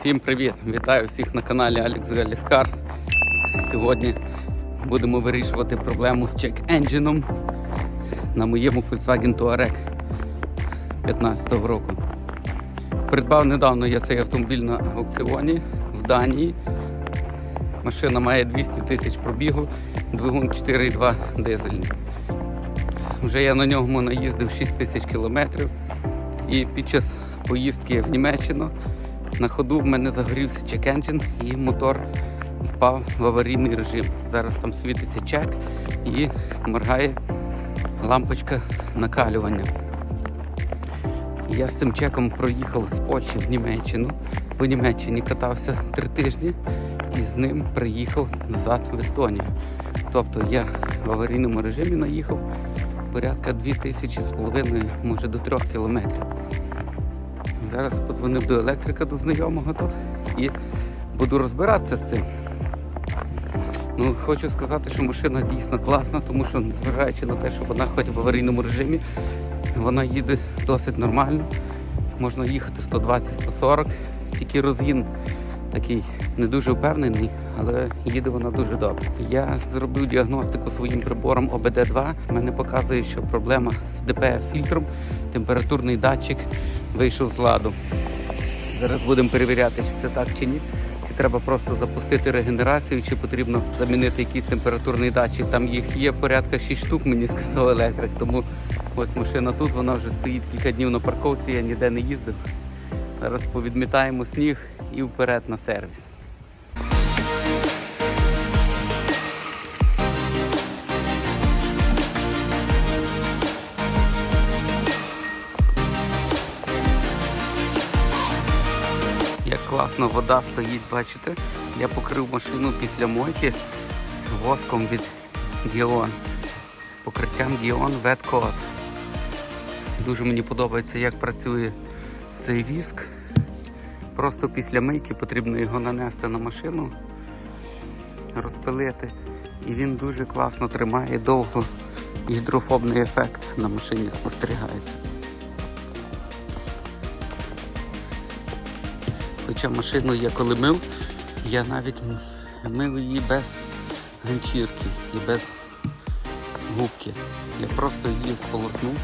Всім привіт! Вітаю всіх на каналі Alex Gallis Cars. Сьогодні будемо вирішувати проблему з чек-енджином на моєму Volkswagen Touareg 2015 року. Придбав недавно я цей автомобіль на аукціоні в Данії. Машина має 200 тисяч пробігу, двигун 4,2 дизельний. Вже я на ньому наїздив 6 тисяч кілометрів і під час поїздки в Німеччину на ходу в мене загорівся чек-енджин і мотор впав в аварійний режим. Зараз там світиться чек і моргає лампочка накалювання. Я з цим чеком проїхав з Польщі в Німеччину. По Німеччині катався три тижні і з ним приїхав назад в Естонію. Тобто я в аварійному режимі наїхав порядка 2000 з половиною, може до 3 кілометрів. Зараз подзвонив до електрика до знайомого тут і буду розбиратися з цим. Ну, хочу сказати, що машина дійсно класна, тому що, незважаючи на те, що вона хоч в аварійному режимі, вона їде досить нормально. Можна їхати 120-140, тільки розгін такий не дуже впевнений, але їде вона дуже добре. Я зробив діагностику своїм прибором ОБД-2. Мене показує, що проблема з ДПФ-фільтром, температурний датчик вийшов з ладу. Зараз будемо перевіряти, чи це так чи ні. Чи треба просто запустити регенерацію, чи потрібно замінити якийсь температурний датчик. Там їх є порядка 6 штук, мені сказав електрик. Тому ось машина тут, вона вже стоїть кілька днів на парковці, я ніде не їздив. Зараз повідмітаємо сніг і вперед на сервіс. Класно вода стоїть, бачите? Я покрив машину після мойки воском від Гіон. Покриттям Wet Coat. Дуже мені подобається, як працює цей віск. Просто після мийки потрібно його нанести на машину, розпилити. І він дуже класно тримає довго. Гідрофобний ефект на машині спостерігається. Хоча машину я коли мив, я навіть мив її без ганчірки і без губки. Я просто її сполоснув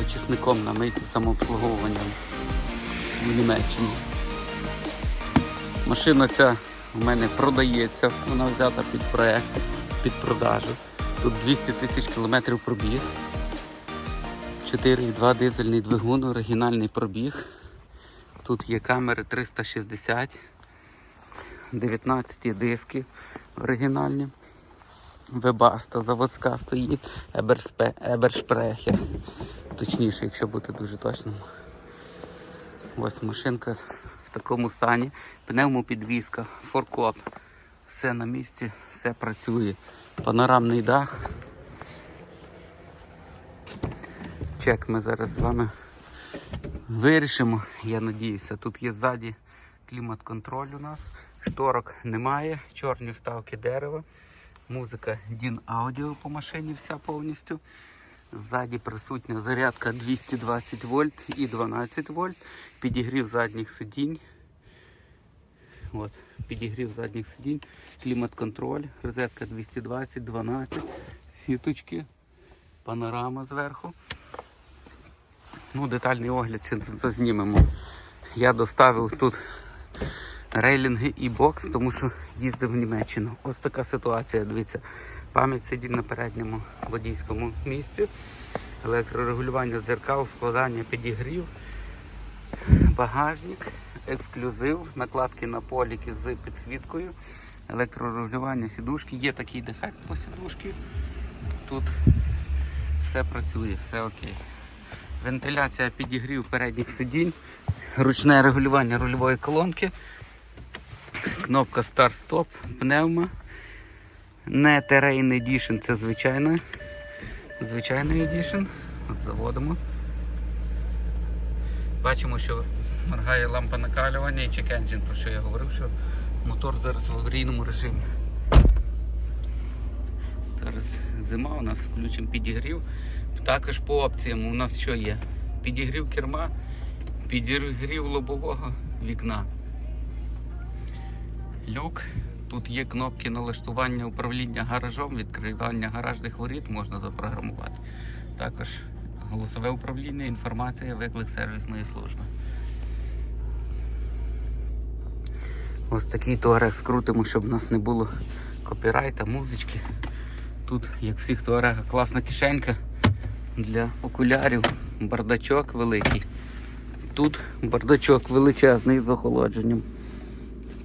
очисником на мийці самообслуговуванням в Німеччині. Машина ця у мене продається, вона взята під проект, під продажу. Тут 200 тисяч кілометрів пробіг. 4,2 дизельний двигун, оригінальний пробіг. Тут є камери 360, 19 диски оригінальні. Вебаста заводська стоїть, Ебершпрехер. Точніше, якщо бути дуже точним. Ось машинка в такому стані. Пневмопідвізка, форкоп. Все на місці, все працює. Панорамний дах. Чек ми зараз з вами вирішимо. Я надіюся, тут є ззаді клімат-контроль у нас. Шторок немає, чорні вставки дерева. Музика Дін Аудіо по машині вся повністю. Ззаді присутня зарядка 220 вольт і 12 вольт. Підігрів задніх сидінь. От, підігрів задніх сидінь, клімат-контроль, розетка 220, 12, сіточки, панорама зверху. Ну, детальний огляд ще зазнімемо. Я доставив тут рейлінги і бокс, тому що їздив в Німеччину. Ось така ситуація, дивіться. Пам'ять сидінь на передньому водійському місці, електрорегулювання дзеркал, складання підігрів, багажник, ексклюзив, накладки на поліки з підсвіткою, електрорегулювання сідушки. Є такий дефект по сідушці. Тут все працює, все окей. Вентиляція підігрів передніх сидінь, ручне регулювання рульової колонки, кнопка старт-стоп, пневма. Не Terrain Edition, це звичайна. Звичайний Edition. Заводимо. Бачимо, що моргає лампа накалювання і check engine, про що я говорив, що мотор зараз в аварійному режимі. Зараз зима у нас, включимо підігрів. Також по опціям у нас що є? Підігрів керма, підігрів лобового вікна. Люк. Тут є кнопки налаштування управління гаражом, відкривання гаражних воріт можна запрограмувати. Також голосове управління, інформація, виклик сервісної служби. Ось такий туарег скрутимо, щоб у нас не було копірайта, музички. Тут, як в всіх туарегах, класна кишенька для окулярів, бардачок великий. Тут бардачок величезний з охолодженням.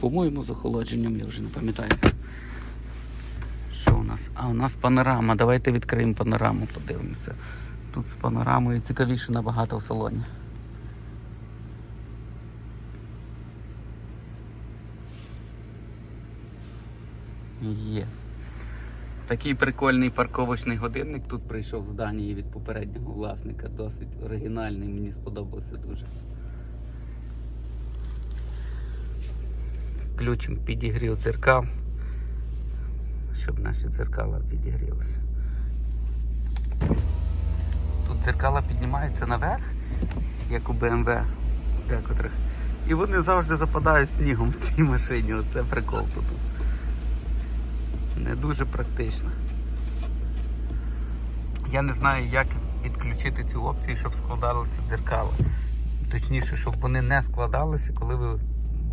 По-моєму, з охолодженням, я вже не пам'ятаю. Що у нас? А у нас панорама. Давайте відкриємо панораму, подивимося. Тут з панорамою цікавіше набагато в салоні. Є. Такий прикольний парковочний годинник тут прийшов з Данії від попереднього власника. Досить оригінальний, мені сподобався дуже. Ключем підігрів дзеркал, щоб наші дзеркала підігрілися. Тут дзеркала піднімаються наверх, як у BMW декотрих. І вони завжди западають снігом в цій машині. Оце прикол тут. Не дуже практично. Я не знаю, як відключити цю опцію, щоб складалися дзеркала. Точніше, щоб вони не складалися, коли ви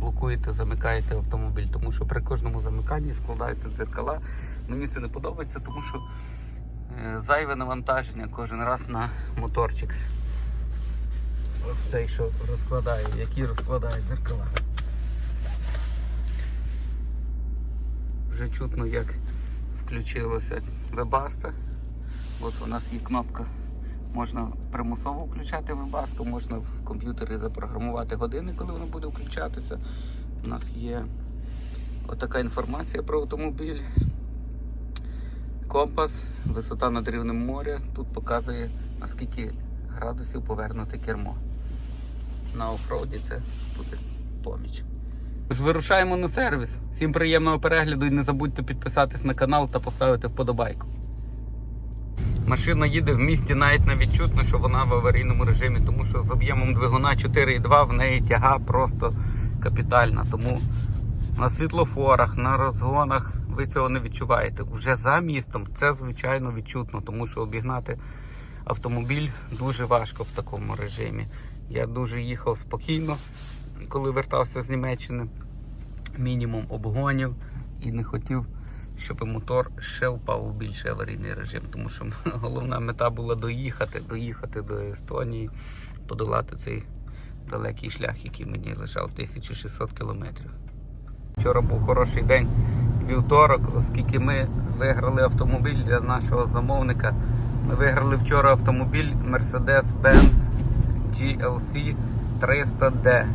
блокуєте, замикаєте автомобіль. Тому що при кожному замиканні складаються дзеркала. Мені це не подобається, тому що е, зайве навантаження кожен раз на моторчик. Ось цей, що розкладає, які розкладають дзеркала. Вже чутно, як включилося вебаста. От у нас є кнопка. Можна примусово включати вебасту, можна в комп'ютері запрограмувати години, коли воно буде включатися. У нас є отака інформація про автомобіль. Компас, висота над рівнем моря. Тут показує наскільки градусів повернути кермо. На офроуді це буде поміч. Тож вирушаємо на сервіс. Всім приємного перегляду і не забудьте підписатись на канал та поставити вподобайку. Машина їде в місті навіть не відчутно, що вона в аварійному режимі, тому що з об'ємом двигуна 4,2 в неї тяга просто капітальна. Тому на світлофорах, на розгонах ви цього не відчуваєте. Вже за містом це звичайно відчутно, тому що обігнати автомобіль дуже важко в такому режимі. Я дуже їхав спокійно, коли вертався з Німеччини. Мінімум обгонів і не хотів, щоб мотор ще впав у більший аварійний режим, тому що головна мета була доїхати, доїхати до Естонії, подолати цей далекий шлях, який мені лежав 1600 кілометрів. Вчора був хороший день, вівторок, оскільки ми виграли автомобіль для нашого замовника. Ми виграли вчора автомобіль Mercedes-Benz GLC 300D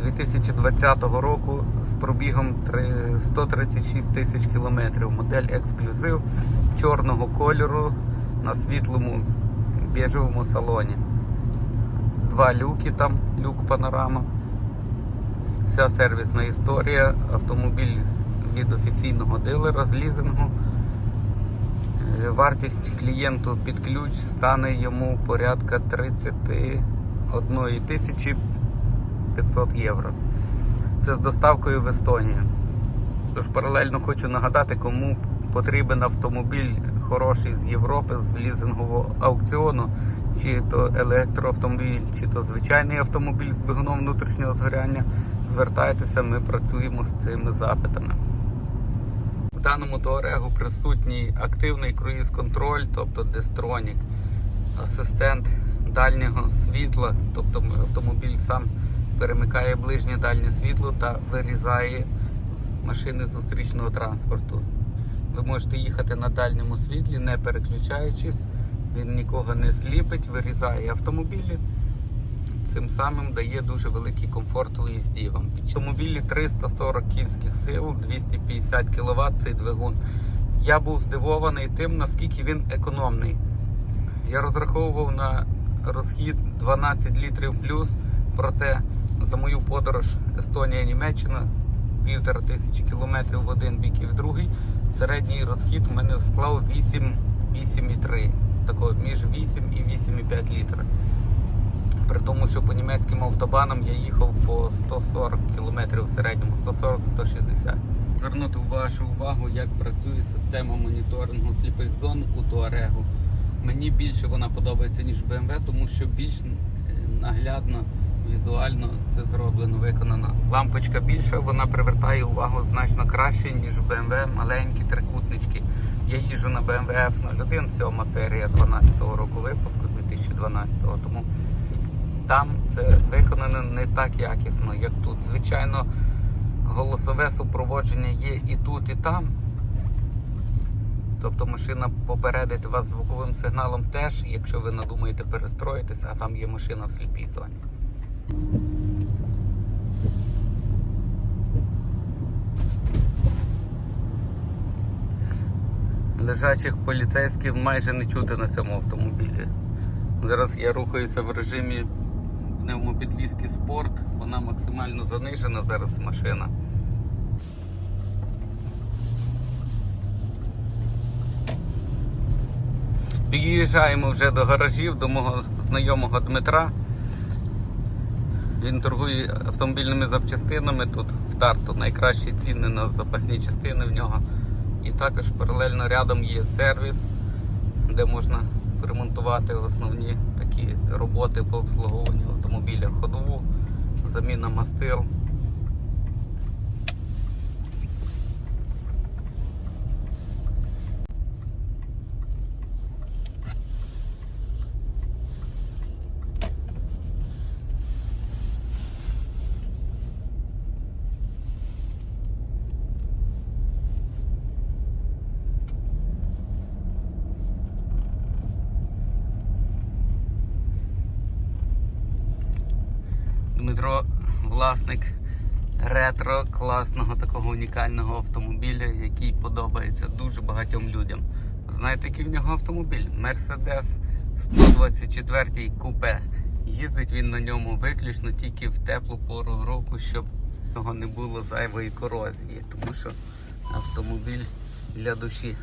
2020 року з пробігом 136 тисяч кілометрів. Модель ексклюзив чорного кольору на світлому біжевому салоні. Два люки там, люк панорама. Вся сервісна історія. Автомобіль від офіційного дилера з лізингу. Е, Вартість клієнту під ключ стане йому порядка 31 тисячі 500 євро. Це з доставкою в Естонію. Тож паралельно хочу нагадати, кому потрібен автомобіль хороший з Європи, з лізингового аукціону, чи то електроавтомобіль, чи то звичайний автомобіль з двигуном внутрішнього згоряння. Звертайтеся, ми працюємо з цими запитами. В даному Туарегу присутній активний круїз-контроль, тобто Destronік, асистент дальнього світла, тобто автомобіль сам перемикає ближнє дальнє світло та вирізає машини зустрічного транспорту. Ви можете їхати на дальньому світлі, не переключаючись, він нікого не сліпить, вирізає автомобілі. Цим самим дає дуже великий комфорт у їзді вам. Автомобілі 340 кінських сил, 250 кВт цей двигун. Я був здивований тим, наскільки він економний. Я розраховував на розхід 12 літрів плюс, проте за мою подорож Естонія-Німеччина півтора тисячі кілометрів в один бік і в другий. Середній розхід в мене склав 8, 8,3. Такого між 8 і 8,5 літра. При тому, що по німецьким автобанам я їхав по 140 км в середньому, 140-160. Звернути вашу увагу, як працює система моніторингу сліпих зон у Туарегу. Мені більше вона подобається, ніж BMW, тому що більш е, наглядно, візуально це зроблено, виконано. Лампочка більша, вона привертає увагу значно краще, ніж в BMW, маленькі трикутнички. Я їжджу на BMW F01, 7 серія 12-го року випуску 2012-го, тому там це виконано не так якісно, як тут. Звичайно, голосове супроводження є і тут, і там. Тобто машина попередить вас звуковим сигналом теж, якщо ви надумаєте перестроїтися, а там є машина в сліпій зоні. Лежачих поліцейських майже не чути на цьому автомобілі. Зараз я рухаюся в режимі пневмопідвізки спорт. Вона максимально занижена зараз машина. Під'їжджаємо вже до гаражів, до мого знайомого Дмитра. Він торгує автомобільними запчастинами тут в Тарту. Найкращі ціни на запасні частини в нього. І також паралельно рядом є сервіс, де можна ремонтувати основні такі роботи по обслуговуванню автомобіля. Ходову, заміна мастил. Дмитро власник ретро класного такого унікального автомобіля, який подобається дуже багатьом людям. Знаєте, який в нього автомобіль? Mercedes 124 купе. Їздить він на ньому виключно тільки в теплу пору року, щоб в нього не було зайвої корозії, тому що автомобіль для душі.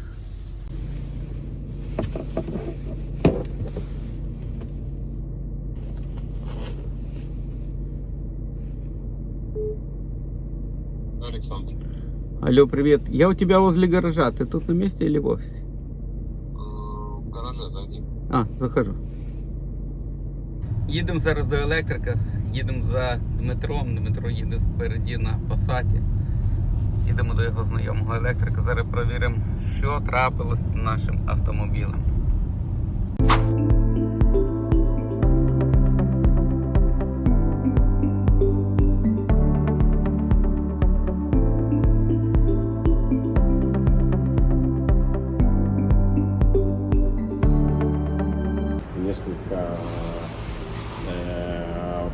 Алло, привет. Я у тебя возле гаража. Ты тут на месте или в офисе? М, В гараже зайди. А, захожу. Їдемо зараз до електрика, їдемо за Дмитром. Дмитро їде спереді на пасаті. Їдемо до його знайомого електрика. Зараз перевіримо, що трапилось з нашим автомобілем.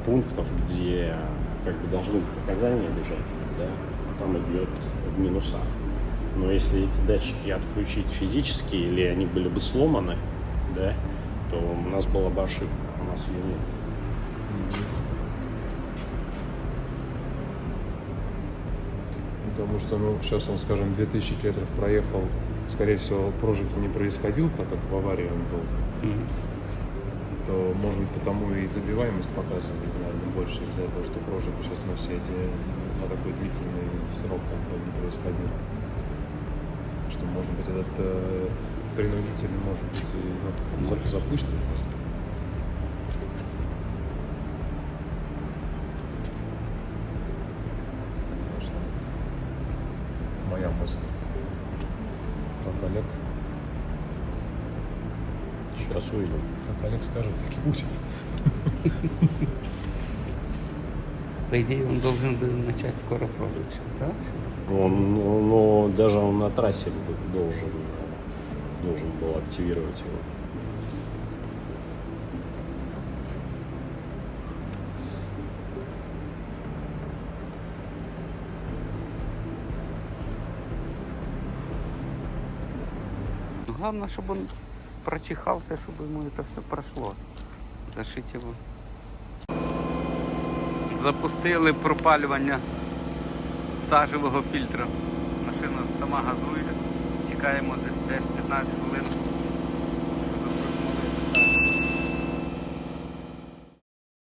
Пунктов, где как бы должны показания лежать, да, а там идет в минусах. Но если эти датчики отключить физически или они были бы сломаны, да, то у нас была бы ошибка, у нас ее нет. Потому что, ну, сейчас он, скажем, 2000 километров проехал, скорее всего, прожиг не происходил, так как в аварии он был, Мгм. То, может быть, потому и забиваемость показывает, наверное, больше из-за этого, что прожиг сейчас на все эти, на такой длительный срок как бы не происходил. Что, может быть, этот э, принудитель, может быть, и ну, зап- запустит. Моя мысль. Как Олег, Сейчас увидим. как Олег скажет, так и будет. По идее, он должен был начать скоро прожиг сейчас, да? Он, ну, даже он на трассе должен, должен был активировать его. Главное, чтобы он прочихался, чтобы ему это все прошло. Зашить его. Запустили пропалювання сажевого фільтра. Машина сама газує. Чекаємо десь 10-15 хвилин.